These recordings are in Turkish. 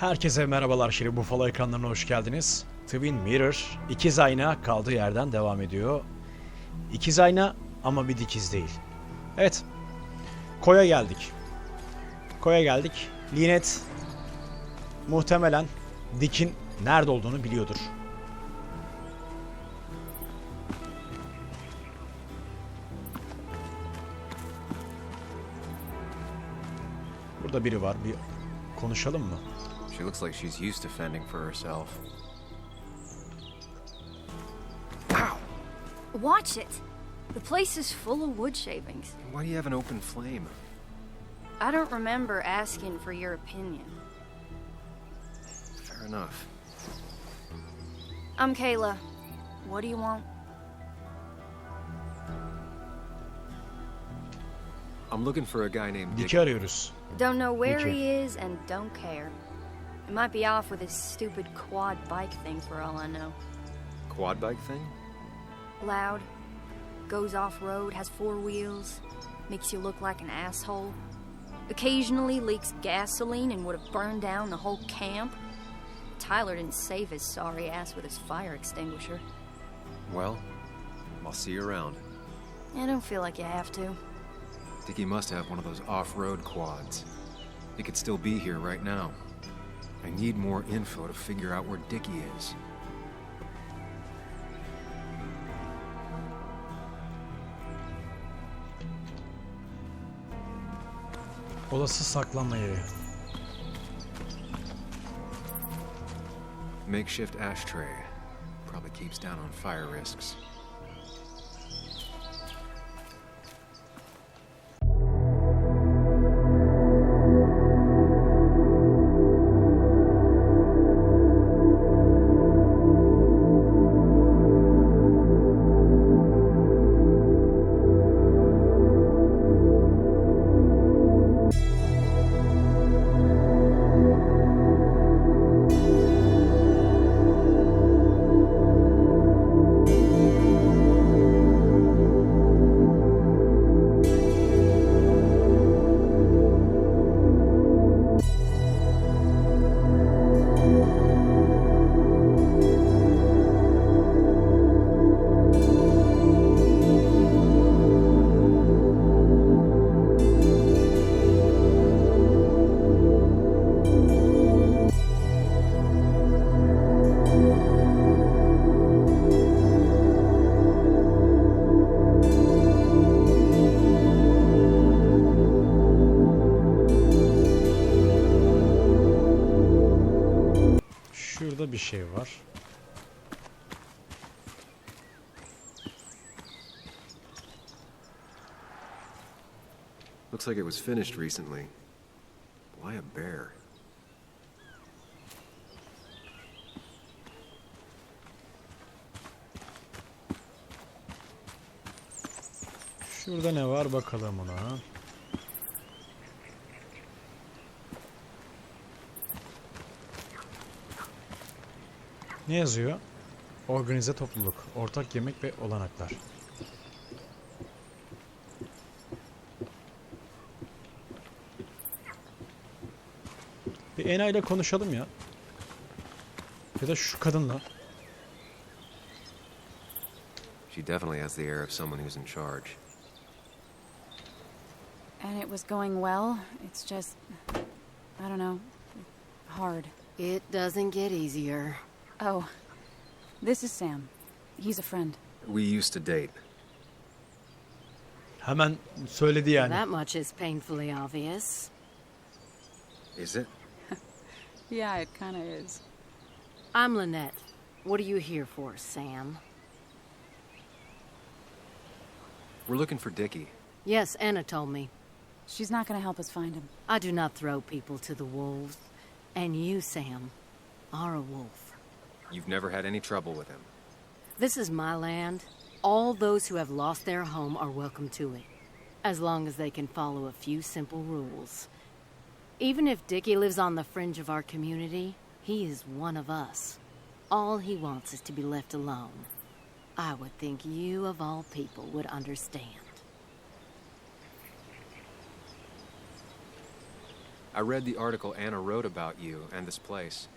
Herkese merhabalar Şirin Buffalo ekranlarına hoş geldiniz. Twin Mirror, ikiz ayna kaldığı yerden devam ediyor. İkiz ayna ama bir dikiz değil. Evet, Koya geldik. Koya geldik. Linet muhtemelen Dick'in nerede olduğunu biliyordur. Burada biri var. Bir konuşalım mı? She looks like she's used to fending for herself. Ow! Watch it. The place is full of wood shavings. Why do you have an open flame? I don't remember asking for your opinion. Fair enough. I'm Kayla. What do you want? I'm looking for a guy named Dick. Don't know where he is and don't care. He might be off with his stupid quad bike thing for all I know. Quad bike thing? Loud, goes off road, has four wheels, makes you look like an asshole. Occasionally leaks gasoline and would have burned down the whole camp. Tyler didn't save his sorry ass with his fire extinguisher. Well, I'll see you around. I don't feel like you have to. Dickie must have one of those off-road quads. He could still be here right now. I need more info to figure out where Dickie is. Olası saklanma yeri. Makeshift ashtray. Probably keeps down on fire risks. Bir şey var. Looks like it was finished recently. Why a bear? Şurada ne var bakalım ona. Ne yazıyor? Organize topluluk, ortak yemek ve olanaklar. Bir Ena ile konuşalım ya. Ya da şu kadınla. She definitely has the air of someone who's in charge. And it was going well. It's just, I don't know, hard. It doesn't get easier. Oh, this is Sam. He's a friend. We used to date. Hemen söyledi yani. That much is painfully obvious. Is it? Yeah, it kind of is. I'm Lynette. What are you here for, Sam? We're looking for Dickie. Yes, Anna told me. She's not going to help us find him. I do not throw people to the wolves. And you, Sam, are a wolf. You've never had any trouble with him. This is my land. All those who have lost their home are welcome to it, as long as they can follow a few simple rules. Even if Dickie lives on the fringe of our community, he is one of us. All he wants is to be left alone. I would think you, of all people, would understand. I read the article Anna wrote about you and this place.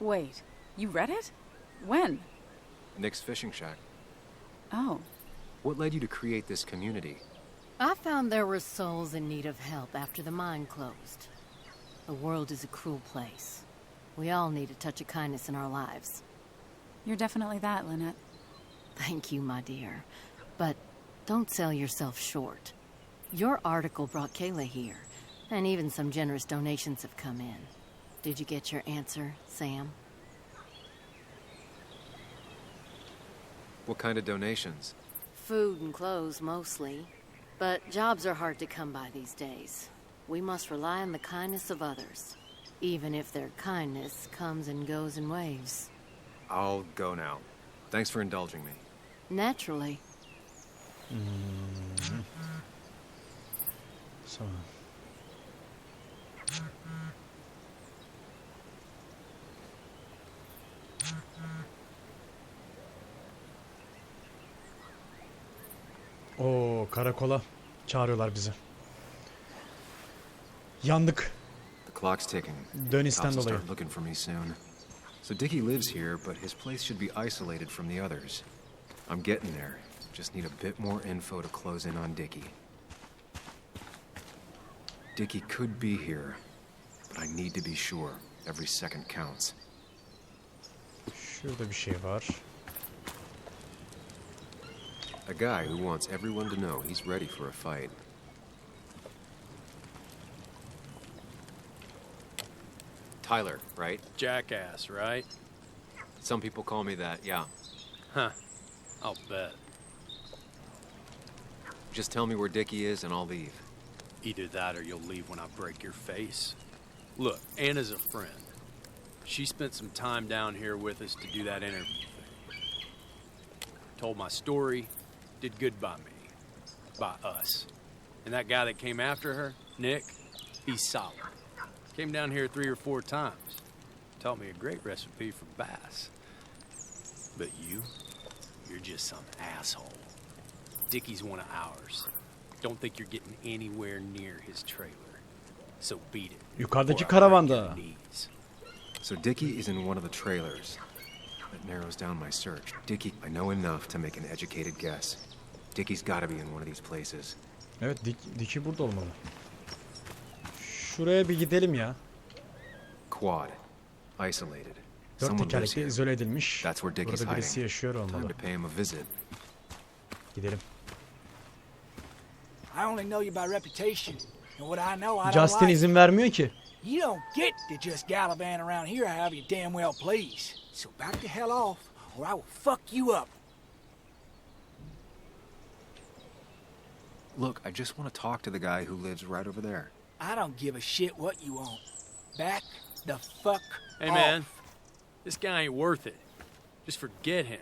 Wait, you read it? When? Nick's Fishing Shack. Oh, What led you to create this community? I found there were souls in need of help after the mine closed. The world is a cruel place. We all need a touch of kindness in our lives. you're definitely that, Lynette. Thank you, my dear. But don't sell yourself short. Your article brought Kayla here, and even some generous donations have come in. Did you get your answer, Sam? What kind of donations? Food and clothes, mostly. But jobs are hard to come by these days. We must rely on the kindness of others, even if their kindness comes and goes in waves. I'll go now. Thanks for indulging me. Naturally. Mm-hmm. Sonra. Oo karakola çağırıyorlar bizi. Yandık. The clock's ticking. Will dolayı. start looking for me soon. So Dickie lives here, but his place should be isolated from the others. I'm getting there. Just need a bit more info to close in on Dickie. Dickie could be here, but I need to be sure. Every second counts. Şurada bir şey var. A guy who wants everyone to know he's ready for a fight. Tyler, right? Jackass, right? Some people call me that, yeah. Huh. I'll bet. Just tell me where Dickie is and I'll leave. Either that or you'll leave when I break your face. Look, Anna's a friend. She spent some time down here with us to do that interview thing. Told my story, did good by me. By us. And that guy that came after her, Nick, he's solid. Came down here three or four times. Taught me a great recipe for bass. But you, you're just some asshole. Dickie's one of ours. Don't think you're getting anywhere near his trailer. So beat it. Yukarıdaki before I break karavanda. your knees. So Dickie is in one of the trailers. That narrows down my search. Dickie, I know enough to make an educated guess. Dickie's gotta be in one of these places. Evet dik, diki burada olmalı. Şuraya bir gidelim ya. Quad. Isolated. Dört tekerlekli izole edilmiş. That's where Dickie's Burada birisi hiding. yaşıyor Time olmalı. to pay him a visit. Gidelim. I only know you by reputation. And what I know, I don't Justin like. izin vermiyor ki. You don't get to just gallivant around here however you damn well please. So back the hell off, or I will fuck you up. Look, I just want to talk to the guy who lives right over there. I don't give a shit what you want. Back the fuck Hey, off. man. This guy ain't worth it. Just forget him.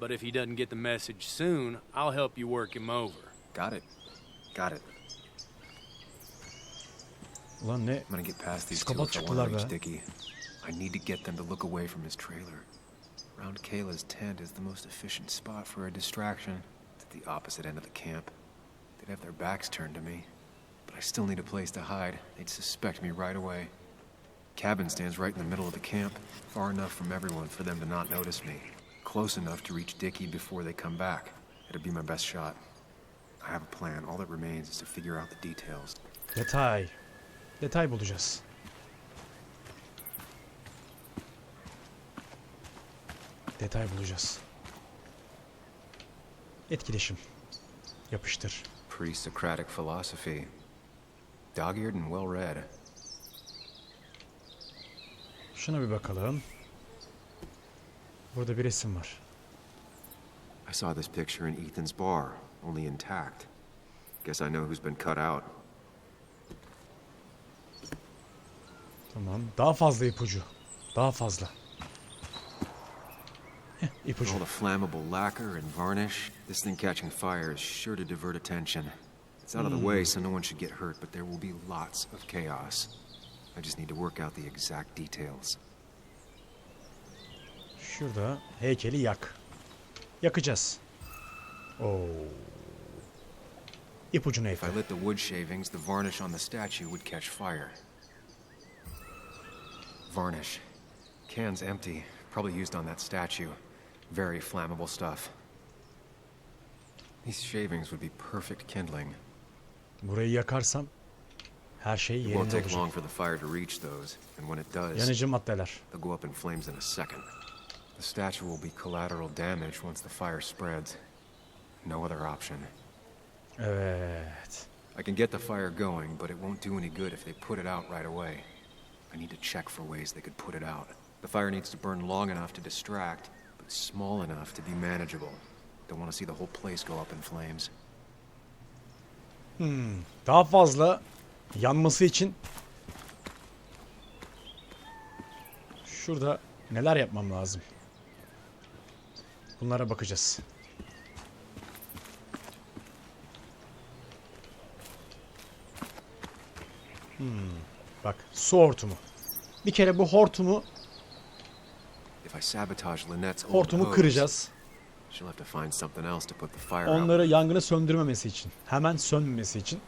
But if he doesn't get the message soon, I'll help you work him over. Got it. Got it. Ulan ne? I'm gonna get past these two Psikopat if I want çıktılar to reach be. Dickie. I need to get them to look away from his trailer. Around Kayla's tent is the most efficient spot for a distraction. The opposite end of the camp. They'd have their backs turned to me. But I still need a place to hide. They'd suspect me right away. Cabin stands right in the middle of the camp, far enough from everyone for them to not notice me. Close enough to reach Dickie before they come back. It'd be my best shot. I have a plan. All that remains is to figure out the details. Detay. Detay bulacağız. Detay bulacağız. Etkileşim. Yapıştır. Pre-Socratic philosophy. Dog-eared and well-read. Şuna bir bakalım. Burada bir resim var. I saw this picture in Ethan's bar, only intact. Guess I know who's been cut out. Tamam. Daha fazla ipucu. Daha fazla. All the flammable lacquer and varnish, this thing catching fire is sure to divert attention. It's out of the way, hmm. so no one should get hurt, but there will be lots of chaos. I just need to work out the exact details. Şurada heykeli yak. Yakacağız. Oo. ipucunu If I lit the wood shavings, the varnish on the statue would catch fire. Varnish. Can's empty. Probably used on that statue. Very flammable stuff. These shavings would be perfect kindling. Burayı yakarsam her şey It won't yerinde take long olacak. for the fire to reach those, and when it does, Yanıcı maddeler. they'll go up in flames in a second. The statue will be collateral damage once the fire spreads. No other option. Evet. I can get the fire going, but it won't do any good if they put it out right away. I need to check for ways they could put it out. The fire needs to burn long enough to distract, small enough to be manageable. Don't want to see the whole place go up in flames. Daha fazla yanması için şurada neler yapmam lazım? Bunlara bakacağız. Hmm, bak su hortumu. Bir kere bu hortumu fire out. Onları yangını söndürmemesi için, hemen sönmemesi için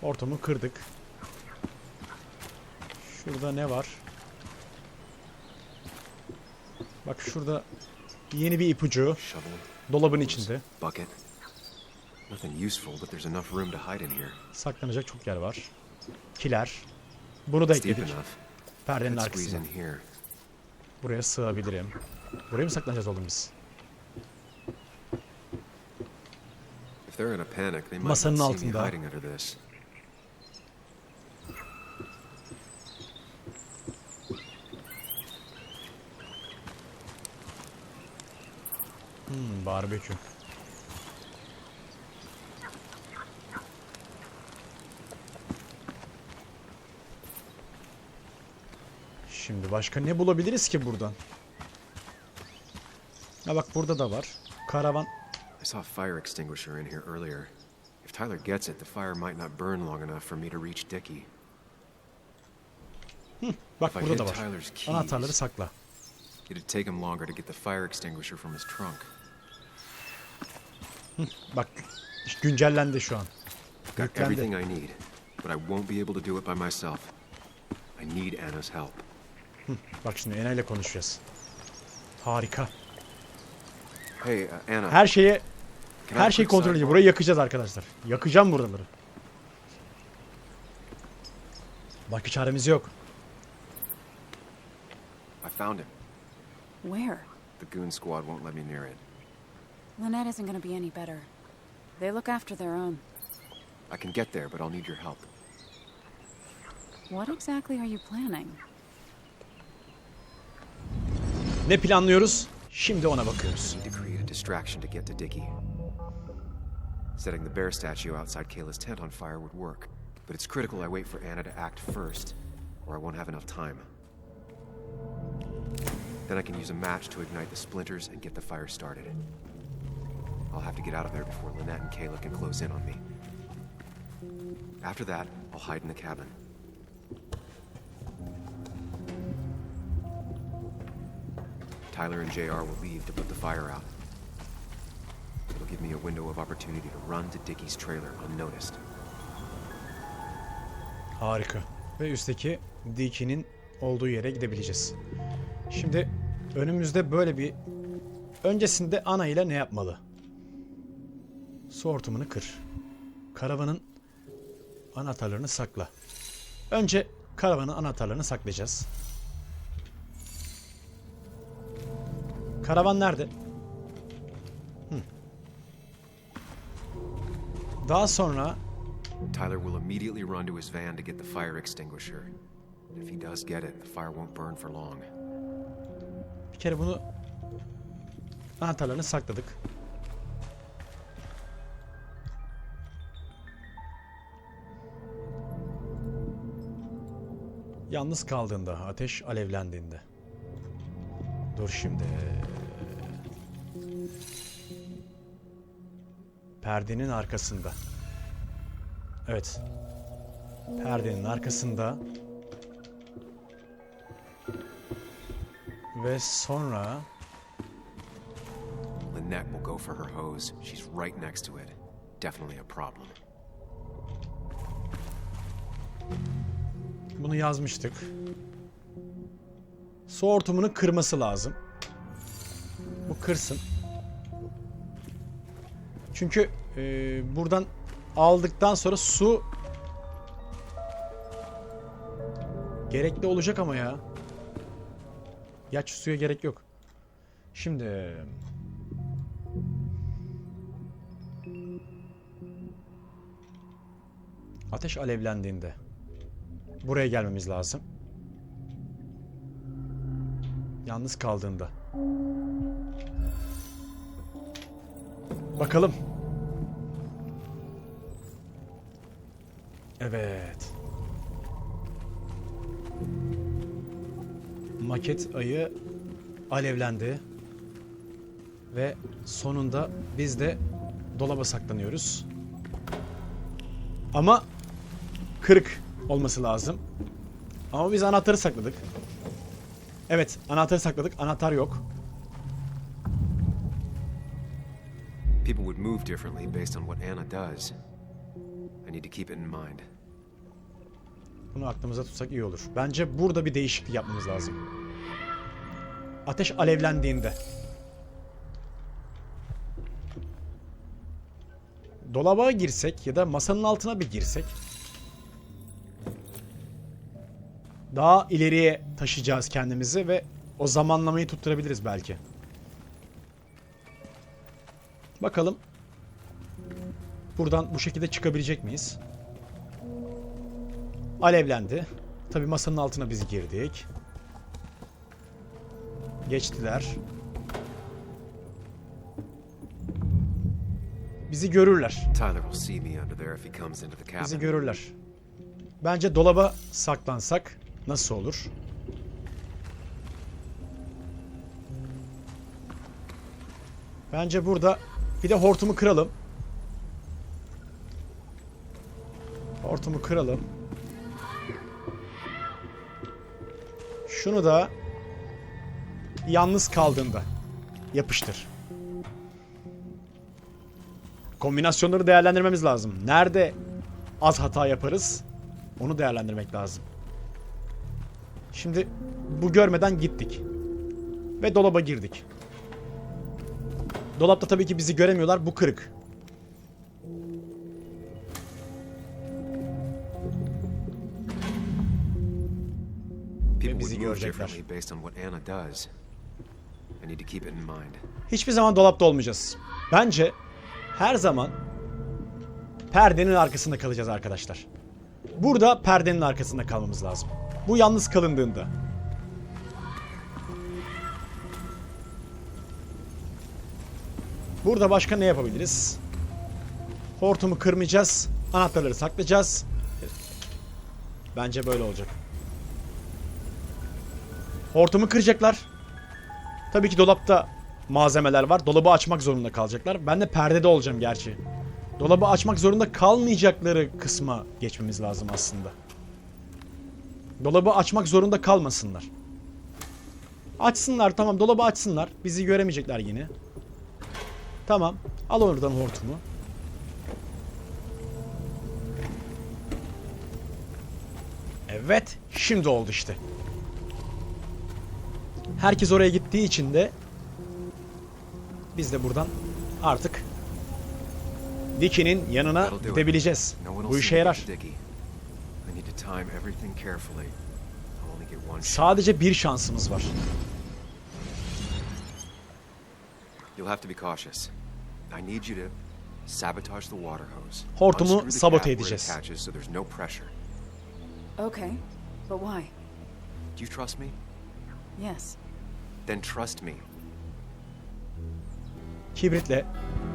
hortumu kırdık. Şurada ne var? Bak şurada yeni bir ipucu dolabın içinde. Saklanacak çok yer var. Kiler. Bunu da ekledik. Perdenin arkasına. Buraya sığabilirim. Buraya mı saklanacağız oğlum biz? Masanın altında. Hmm, barbekü. Şimdi başka ne bulabiliriz ki buradan? Ha bak burada da var. Karavan. I saw a fire extinguisher in here earlier. If Tyler gets it, the fire might not burn long enough for me to reach Dickie. Bak If I burada da var. Anahtarları sakla. it'd take him longer to get the fire extinguisher from his trunk. Bak güncellendi şu an. Got everything I need, but I won't be able to do it by myself. I need Anna's help. Bak şimdi Ena ile konuşacağız. Harika. Hey, uh, Anna. Her şeye her şeyi kontrol edeceğim. Burayı yakacağız arkadaşlar. Yakacağım buraları. Başka çaremiz yok. I found him. Where? The goon squad won't let me near it. Lynette isn't gonna be any better. They look after their own. I can get there, but I'll need your help. What exactly are you planning? Ne planlıyoruz? Şimdi ona bakıyoruz. Need to create a distraction to get to Dickie. Setting the bear statue outside Kayla's tent on fire would work, but it's critical I wait for Anna to act first, or I won't have enough time. Then I can use a match to ignite the splinters and get the fire started. I'll have to get out of there before Lynette and Kayla can close in on me. After that, I'll hide in the cabin. Tyler and JR will leave to put the fire out. It'll give me a window of opportunity to run to Dickie's trailer unnoticed. Harika. Ve üstteki Dickie'nin olduğu yere gidebileceğiz. Şimdi önümüzde böyle bir... Öncesinde ana ile ne yapmalı? Su hortumunu kır. Karavanın anahtarlarını sakla. Önce karavanın anahtarlarını saklayacağız. Karavan nerede? Hı. Daha sonra Tyler will immediately run to his van to get the fire extinguisher. If he does get it, the fire won't burn for long. Bir kere bunu anahtarlarını sakladık. Yalnız kaldığında, ateş alevlendiğinde. Dur şimdi. Perdenin arkasında. Evet. Perdenin arkasında ve sonra Lynette will go for her hose. She's right next to it. definitely a problem. Bunu yazmıştık. Su hortumunu kırması lazım. Bu kırsın. Çünkü e, buradan aldıktan sonra su gerekli olacak ama ya. Yaç suya gerek yok. Şimdi ateş alevlendiğinde buraya gelmemiz lazım. Yalnız kaldığında. Bakalım. Evet. Maket ayı alevlendi. Ve sonunda biz de dolaba saklanıyoruz. Ama kırık olması lazım. Ama biz anahtarı sakladık. Evet, anahtarı sakladık. Anahtar yok. People would move differently based on what Anna does. I need to keep it in mind. Bunu aklımıza tutsak iyi olur. Bence burada bir değişiklik yapmamız lazım. Ateş alevlendiğinde. Dolaba girsek ya da masanın altına bir girsek. Daha ileriye taşıyacağız kendimizi ve o zamanlamayı tutturabiliriz belki. Bakalım. Buradan bu şekilde çıkabilecek miyiz? Alevlendi. Tabi masanın altına biz girdik. Geçtiler. Bizi görürler. Bizi görürler. Bence dolaba saklansak nasıl olur? Bence burada bir de hortumu kıralım. Hortumu kıralım. Şunu da yalnız kaldığında yapıştır. Kombinasyonları değerlendirmemiz lazım. Nerede az hata yaparız? Onu değerlendirmek lazım. Şimdi bu görmeden gittik. Ve dolaba girdik. Dolapta tabii ki bizi göremiyorlar. Bu kırık. İn mind. Hiçbir zaman dolapta olmayacağız. Bence her zaman perdenin arkasında kalacağız arkadaşlar. Burada perdenin arkasında kalmamız lazım. Bu yalnız kalındığında. Burada başka ne yapabiliriz? Hortumu kırmayacağız. Anahtarları saklayacağız. Bence böyle olacak. Hortumu kıracaklar. Tabii ki dolapta malzemeler var. Dolabı açmak zorunda kalacaklar. Ben de perdede olacağım gerçi. Dolabı açmak zorunda kalmayacakları kısma geçmemiz lazım aslında. Dolabı açmak zorunda kalmasınlar. Açsınlar tamam dolabı açsınlar. Bizi göremeyecekler yine. Tamam. Al oradan hortumu. Evet. Şimdi oldu işte. Herkes oraya gittiği için de biz de buradan artık Dicky'nin yanına gidebileceğiz. Bu işe yarar. Sadece bir şansımız var. You'll have to be cautious. I need you to sabotage the water hose. Hortumu sabote edeceğiz. attaches so there's no pressure. Okay, but why? Do you trust me? Yes. Then trust me. Kibritle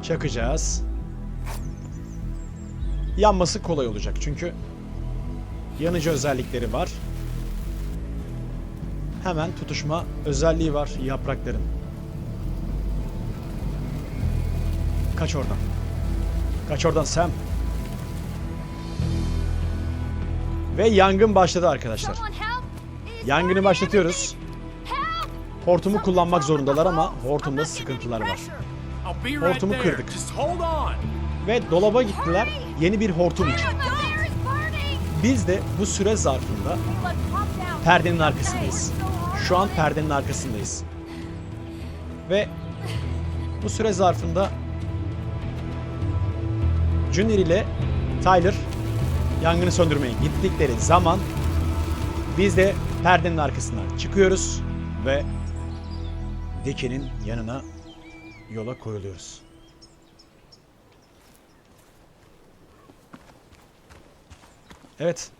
çakacağız. Yanması kolay olacak çünkü yanıcı özellikleri var. Hemen tutuşma özelliği var yaprakların. Kaç oradan. Kaç oradan Sam. Ve yangın başladı arkadaşlar. Yangını başlatıyoruz. Hortumu kullanmak zorundalar ama hortumda sıkıntılar var. Hortumu kırdık. Ve dolaba gittiler yeni bir hortum için. Biz de bu süre zarfında perdenin arkasındayız. Şu an perdenin arkasındayız. Ve bu süre zarfında Junior ile Tyler yangını söndürmeye gittikleri zaman biz de perdenin arkasından çıkıyoruz ve Dicky'nin yanına yola koyuluyoruz. Evet.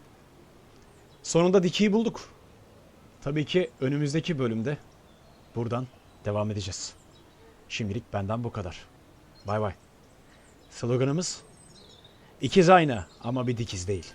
Sonunda Dicky'yi bulduk. Tabii ki önümüzdeki bölümde buradan devam edeceğiz. Şimdilik benden bu kadar. Bay bay. Sloganımız ikiz aynı ama bir dikiz değil.